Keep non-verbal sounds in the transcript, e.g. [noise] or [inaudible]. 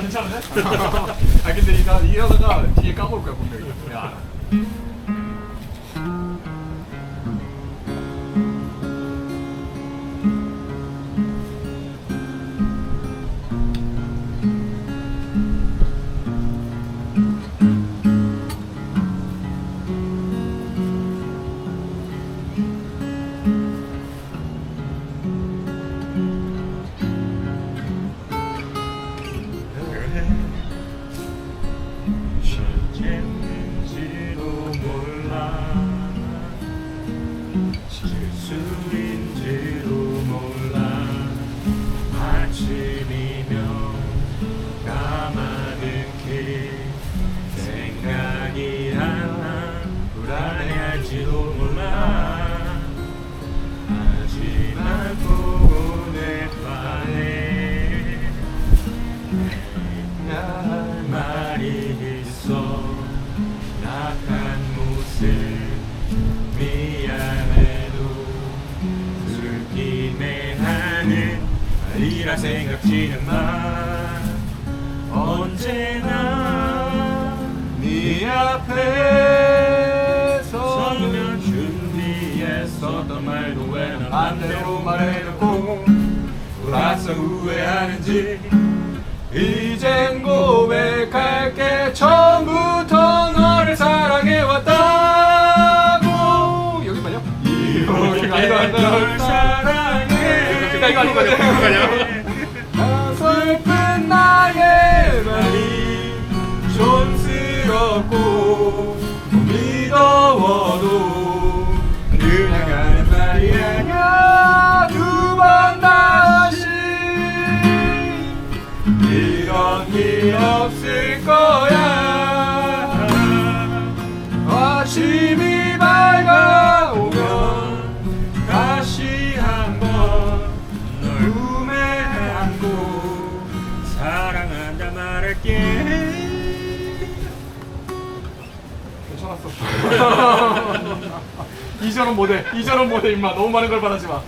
괜찮은데? [laughs] 아 근데 이러, 이러다가 뒤에 까볼 거야 분명히 야. 실제인지도 몰라. 실수인지도 몰라. 아침이면 까마득히 생각이 하나 불안해할지도 몰라. 하지만 밤에 할말 이라 생각지는 마. 언제나 네 앞에 서면 준비했었던 말도 왜난 반대로 말해놓고 돌아서 후회하는지 이젠 고백할게. 처음부터 너를 사랑해왔다고. 여기만요? 이렇게 널 거죠? 이거 아니야? 아, 슬픈 나의 말이 촌스럽고 말할게. 괜찮았어. 2전원 모델 2전원 모델 임마. 너무 많은 걸 바라지 마